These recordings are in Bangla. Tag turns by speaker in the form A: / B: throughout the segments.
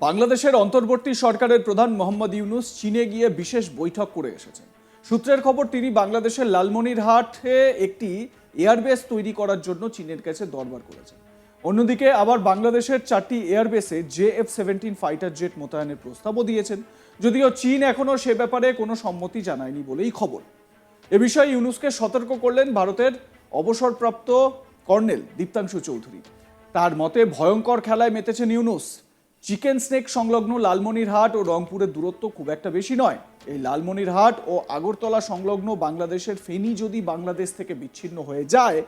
A: বাংলাদেশের অন্তর্বর্তী সরকারের প্রধান মোহাম্মদ ইউনুস চীনে গিয়ে বিশেষ বৈঠক করে এসেছেন। সূত্রের খবর, তিনি বাংলাদেশের লালমনিরহাটে একটি এয়ারবেস তৈরি করার জন্য চীনের কাছে দরবার করেছেন। অন্যদিকে আবার বাংলাদেশের চারটি এয়ারবেসে J F seventeen fighter jet মোতায়েনের প্রস্তাবও দিয়েছেন। যদিও চীন এখনও সে ব্যাপারে কোনো সম্মতি জানায়নি বলেই খবর। এ বিষয়ে ইউনুসকে সতর্ক করলেন ভারতের অবসরপ্রাপ্ত কর্নেল দীপ্তাংশু চৌধুরী। তার মতে, ভয়ঙ্কর খেলায় মেতেছেন ইউনুস। চিকেন স্নেক সংলগ্ন লালমনিরহাট ও রংপুরের দূরত্ব খুব একটা বেশি নয়। এই লালমনিরহাট ও আগরতলা সংলগ্ন বাংলাদেশের ফেনী যদি বাংলাদেশ থেকে বিচ্ছিন্ন হয়ে যায়,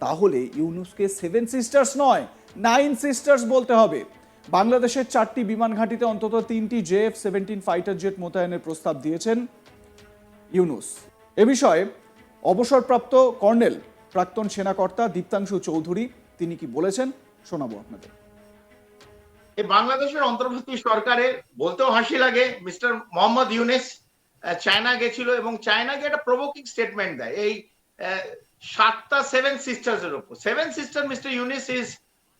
A: তাহলে ইউনুসকে সেভেন সিস্টার্স নয়, নাইন সিস্টার্স বলতে হবে। বাংলাদেশের চারটি বিমান ঘাঁটিতে অন্তত তিনটি জেএফ সেভেন্টিন ফাইটার জেট মোতায়েনের প্রস্তাব দিয়েছেন ইউনুস। এ বিষয়ে অবসরপ্রাপ্ত কর্নেল প্রাক্তন সেনাকর্তা দীপ্তাংশু চৌধুরী, তিনি কি বলেছেন, শোনাবো আপনাদের।
B: এই বাংলাদেশের অন্তর্বর্তী সরকারের বলতেও হাসি লাগে, মিস্টার মোহাম্মদ ইউনেস চায়না গেছিল এবং চায়নাকে একটা প্রভোকিং স্টেটমেন্ট দেয়। এই সাতটা সেভেন সিস্টার্স এর উপর। Seven sister mister Yunus is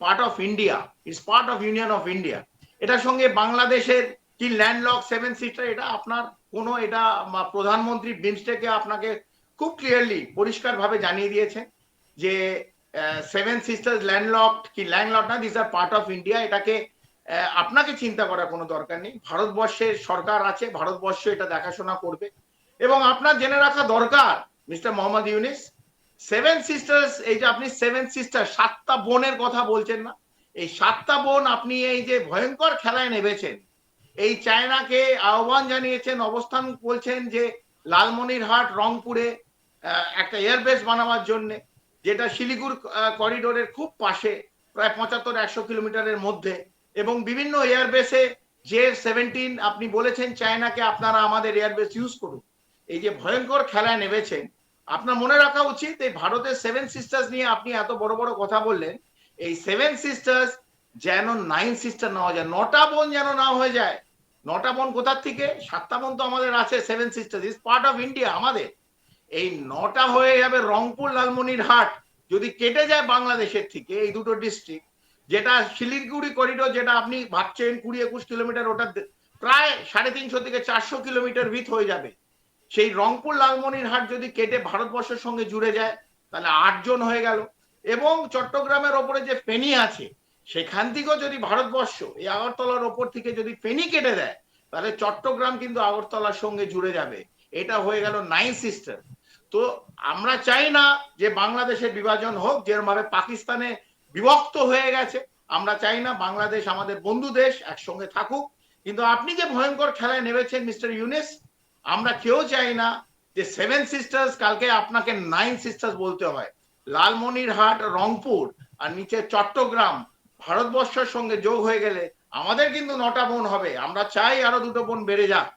B: part of India is part of union of India এটার সঙ্গে বাংলাদেশের কি ল্যান্ডলক সেভেন সিস্টার এটা আপনার কোনো, এটা প্রধানমন্ত্রী বিমস্টেকে আপনাকে খুব ক্লিয়ারলি পরিষ্কারভাবে জানিয়ে দিয়েছে যে সেভেন সিস্টার্স ল্যান্ডলক কি ল্যান্ডলক না this are part of India এটাকে আপনাকে চিন্তা করার কোনো দরকার নেই। ভারতবর্ষের সরকার আছে, ভারতবর্ষ এটা দেখাশোনা করবে। এবং আপনার জেনে রাখা দরকার, mister Mohammad Yunus seven sisters এই যে আপনি সেভেন সিস্টার সাতটা বোনের কথা বলছেন না। এই সাতটা বোন আপনি এই যে ভয়ঙ্কর খেলায় নেমেছেন, এই চায়নাকে আহ্বান জানিয়েছেন, অবস্থান বলছেন যে লালমনিরহাট, রংপুরে একটা এয়ারবেস বানাবার জন্য, যেটা শিলিগুড় করিডোরের খুব পাশে, প্রায় পঁচাত্তর একশো কিলোমিটারের মধ্যে। এবং বিভিন্ন এয়ারবেসে যে সেভেন্টিন আপনি বলেছেন চায়নাকে আপনারা আমাদের এয়ারবেস ইউজ করুন। এই যে ভয়ঙ্কর খেলায় নেমেছেন আপনার মনে রাখা উচিত এই ভারতের সেভেন সিস্টার্স নিয়ে আপনি এত বড় বড় কথা বললেন, এই সেভেন সিস্টার্স যেন নাইন সিস্টার না হয়ে যায়, নটা বোন যেন না হয়ে যায়। নটা বোন কোথার থেকে? সাতটা বোন তো আমাদের আছে seven sisters is part of India আমাদের। এই নটা হয়ে যাবে রংপুর লালমনিরহাট, যদি কেটে যায় বাংলাদেশের থেকে, এই দুটো ডিস্ট্রিক্ট যেটা শিলিগুড়ি করিডোর যেটা আপনি ভাবছেন কুড়ি একুশ কিলোমিটার ওটা প্রায় সাড়ে তিনশো থেকে চারশো কিলোমিটার ভিত হয়ে যাবে। সেই রংপুর লালমনিরহাট যদি কেটে ভারতবর্ষের সঙ্গে জুড়ে যায়, তাহলে আটজন হয়ে গেল। এবং চট্টগ্রামের ওপরে যে ফেনী আছে, সেখান থেকেও যদি ভারতবর্ষ এই আগরতলার ওপর থেকে যদি ফেনী কেটে দেয়, তাহলে চট্টগ্রাম কিন্তু আগরতলার সঙ্গে জুড়ে যাবে। এটা হয়ে গেল নাইন সিস্টার। তো আমরা চাই না যে বাংলাদেশের বিভাজন হোক যেরকম পাকিস্তানে বিভক্ত হয়ে গেছে। আমরা চাই না বাংলাদেশ আমাদের বন্ধু দেশ একসঙ্গে থাকুক। কিন্তু আপনি যে ভয়ঙ্কর খেলায় নেমেছেন, মিস্টার ইউনেস, আমরা কেউ চাই না যে সেভেন সিস্টার্স, কালকে আপনাকে নাইন সিস্টার্স বলতে হয়। লালমনিরহাট, রংপুর আর নিচে চট্টগ্রাম ভারতবর্ষের সঙ্গে যোগ হয়ে গেলে আমাদের কিন্তু নটা বোন হবে। আমরা চাই আরও দুটো বোন বেড়ে যাক।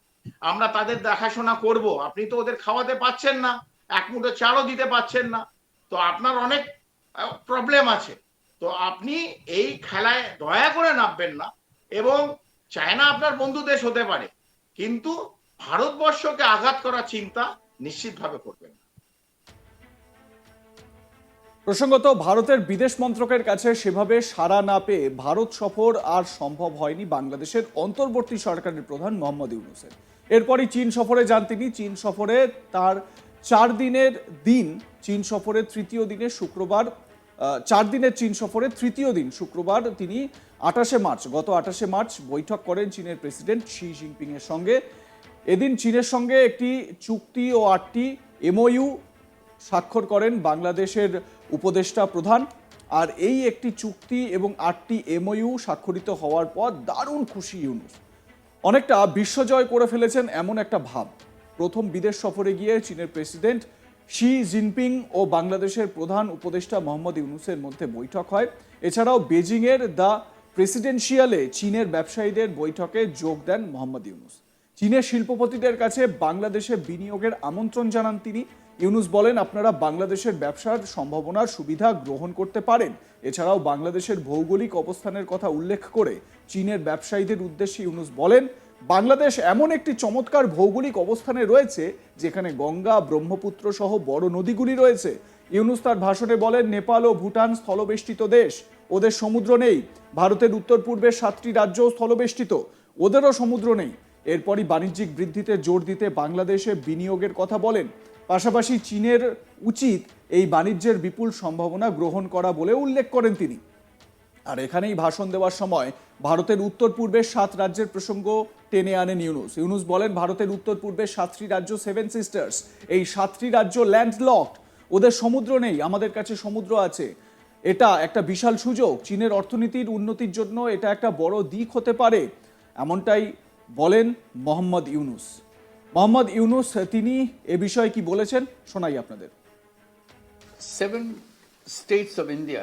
B: আমরা তাদের দেখাশোনা করব। আপনি তো ওদের খাওয়াতে পাচ্ছেন না, এক মুঠো চালও দিতে পাচ্ছেন না। তো আপনার অনেক প্রবলেম আছে। তো আপনি এই খেলায় দয়া করে নামবেন না এবং চায়না আপনার বন্ধু দেশ হতে পারে, কিন্তু ভারতবর্ষকে আঘাত করার চিন্তা নিশ্চিতভাবে করবেন।
A: প্রসঙ্গত, ভারতের বিদেশ মন্ত্রকের কাছে সেভাবে সাড়া না পেয়ে ভারত সফর আর সম্ভব হয়নি বাংলাদেশের অন্তর্বর্তী সরকারের প্রধান মোহাম্মদ ইউনুসের এরপরই চীন সফরে যান তিনি চীন সফরে তার চার দিনের দিন, চীন সফরের তৃতীয় দিনে শুক্রবার চার দিনের চীন সফরের তৃতীয় দিন, শুক্রবার তিনি আঠাশে মার্চ, গত আঠাশে মার্চ বৈঠক করেন চীনের প্রেসিডেন্ট শি জিনপিং এর সঙ্গে। এদিন চীনের সঙ্গে একটি চুক্তি ও আটটি এমওইউ স্বাক্ষর করেন বাংলাদেশের উপদেষ্টা প্রধান। আর এই একটি চুক্তি এবং আটটি এমওইউ স্বাক্ষরিত হওয়ার পর দারুণ খুশি ইউনুস। অনেকটা বিশ্বজয় করে ফেলেছেন এমন একটা ভাব। প্রথম বিদেশ সফরে গিয়ে চীনের প্রেসিডেন্ট শি জিনপিং ও বাংলাদেশের প্রধান উপদেষ্টা মোহাম্মদ ইউনুসের মধ্যে বৈঠক হয়। এছাড়াও বেজিংয়ের দ্য প্রেসিডেন্সিয়ালে চীনের ব্যবসায়ীদের বৈঠকে যোগ দেন মোহাম্মদ ইউনুস। চীনের শিল্পপতিদের কাছে বাংলাদেশে বিনিয়োগের আমন্ত্রণ জানান তিনি। ইউনুস বলেন, আপনারা বাংলাদেশের ব্যবসার সম্ভাবনার সুবিধা গ্রহণ করতে পারেন। এছাড়াও বাংলাদেশের ভৌগোলিক অবস্থানের কথা উল্লেখ করে চীনের ব্যবসায়ীদের উদ্দেশ্যে ইউনুস বলেন বাংলাদেশ এমন একটি চমৎকার ভৌগোলিক অবস্থানে রয়েছে যেখানে গঙ্গা, ব্রহ্মপুত্র সহ বড় নদীগুলি রয়েছে। ইউনুস তার ভাষণে বলেন, নেপাল ও ভুটান স্থলবেষ্টিত দেশ। ওদের সমুদ্র নেই। ভারতের উত্তর পূর্বের সাতটি রাজ্য স্থলবেষ্টিত। ওদেরও সমুদ্র নেই। এরপরই বাণিজ্যিক বৃদ্ধিতে জোর দিতে বাংলাদেশে বিনিয়োগের কথা বলেন। পাশাপাশি চীনের উচিত এই বাণিজ্যের বিপুল সম্ভাবনা গ্রহণ করা বলে উল্লেখ করেন তিনি। আর এখানেই ভাষণ দেওয়ার সময় ভারতের উত্তর পূর্বের সাত রাজ্যের প্রসঙ্গ টেনে আনেন ইউনুস ইউনুস বলেন ভারতের উত্তর পূর্বের সাতটি রাজ্য সেভেন সিস্টার্স এই সাতটি রাজ্য ল্যান্ডলকড ওদের সমুদ্র নেই আমাদের কাছে সমুদ্র আছে। এটা একটা বিশাল সুযোগ। চীনের অর্থনীতির উন্নতির জন্য এটা একটা বড় দিক হতে পারে এমনটাই বলেন মোহাম্মদ ইউনুস। মোহাম্মদ ইউনুস তিনি এ বিষয়ে কি বলেছেন শোনাই আপনাদের।
C: Seven states of India,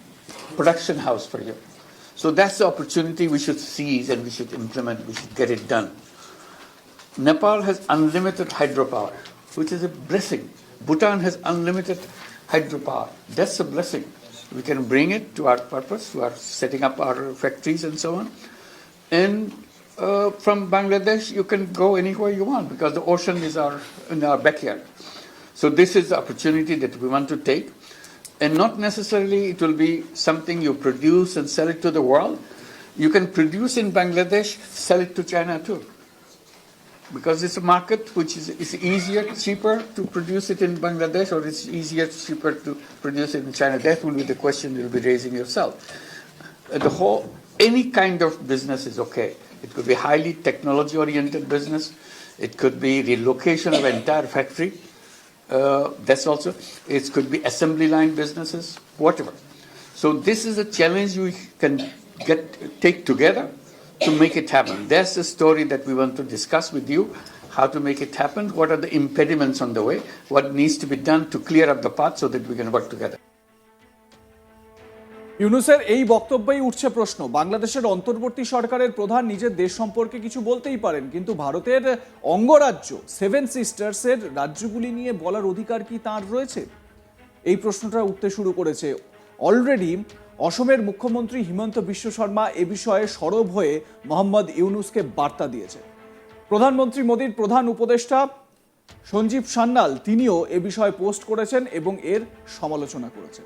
C: production house for you. So that's the opportunity we should seize and we should implement, we should get it done. Nepal has unlimited hydropower, which is a blessing. Bhutan has unlimited hydropower. That's a blessing. We can bring it to our purpose, to our setting up our factories and so on. And uh, from Bangladesh, you can go anywhere you want because the ocean is our in our backyard. So this is the opportunity that we want to take, and not necessarily it will be something you produce and sell it to the world. You can produce in Bangladesh, sell it to China too because it's a market which is it's easier, cheaper to produce it in Bangladesh, or it's easier, cheaper to produce it in China. That will be the question you'll be raising yourself. Uh, The whole any kind of business is okay. It could be highly technology-oriented business. It could be relocation of entire factory. Uh, that's also. It could be assembly line businesses, whatever. So this is a challenge we can get take together to make it happen. That's the story that we want to discuss with you. How to make it happen? What are the impediments on the way? What needs to be done to clear up the path so that we can work together?
A: ইউনুসের এই বক্তব্যেই উঠছে প্রশ্ন। বাংলাদেশের অন্তর্বর্তী সরকারের প্রধান নিজের দেশ সম্পর্কে কিছু বলতেই পারেন, কিন্তু ভারতের অঙ্গরাজ্য সেভেন সিস্টার্সের রাজ্যগুলি নিয়ে বলার অধিকার কি তার রয়েছে? এই প্রশ্নটা উঠতে শুরু করেছে। অলরেডি অসমের মুখ্যমন্ত্রী হিমন্ত বিশ্ব শর্মা এ বিষয়ে সরব হয়ে মোহাম্মদ ইউনুসকে বার্তা দিয়েছে। প্রধানমন্ত্রী মোদীর প্রধান উপদেষ্টা সঞ্জীব সান্যাল তিনিও এ বিষয়ে পোস্ট করেছেন এবং এর সমালোচনা করেছেন।